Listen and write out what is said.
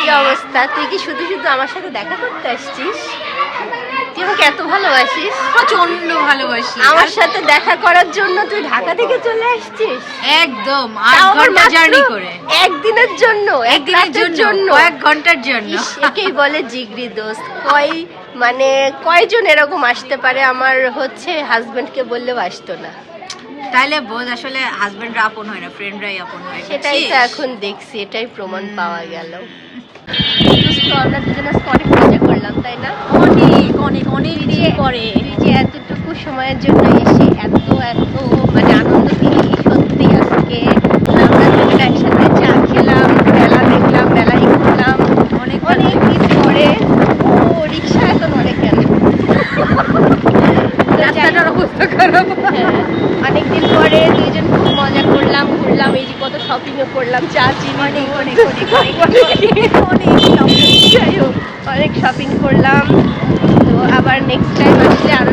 কি অবস্থা? তুই কি শুধু শুধু আমার সাথে দেখা করতে আসছিস? তুই আমাকে এত ভালোবাসিস? প্রচণ্ড ভালোবাসি। আমার সাথে দেখা করার জন্য তুই ঢাকা থেকে চলে আসছিস? একদম আট ঘণ্টা জার্নি করে। একদিনের জন্য এক একদিনের জন্য কয়েক ঘণ্টার জন্য। একেই বলে জিগরি দোস্ত। কয় মানে কয়জন এরকম আসতে পারে? আমার হচ্ছে হাজবেন্ডকে বললেও আসতো না। তাইলে বোঝ আসলে হাজবেন্ডরা আপন হয় না ফ্রেন্ডরাই আপন হয় সেটাই তো এখন দেখছি এটাই প্রমাণ পাওয়া গেল। আমরা দুজনে অনেক মজা করলাম তাই না? অনেক অনেক অনেক দিন পরে। যে এতটুকু সময়ের জন্য এসে এত মানে আনন্দ দিলি সত্যি আজকে আমরা দুজন একসাথে চা খেলাম মেলা দেখলাম মেলায় ঘুরলাম অনেক অনেক দিন পরে ও রিক্সা এত নড়ে কেন রাস্তাটার অবস্থা খারাপ হ্যাঁ, অনেকদিন পরে দুইজন খুব মজা করলাম ঘুরলাম এই যে কত শপিংও করলাম চা চিনি অনেক, অনেক, অনেক, অনেক অনেক shopping, যাই হোক, অনেক শপিং করলাম। তো আবার নেক্সট টাইম আসলে আরও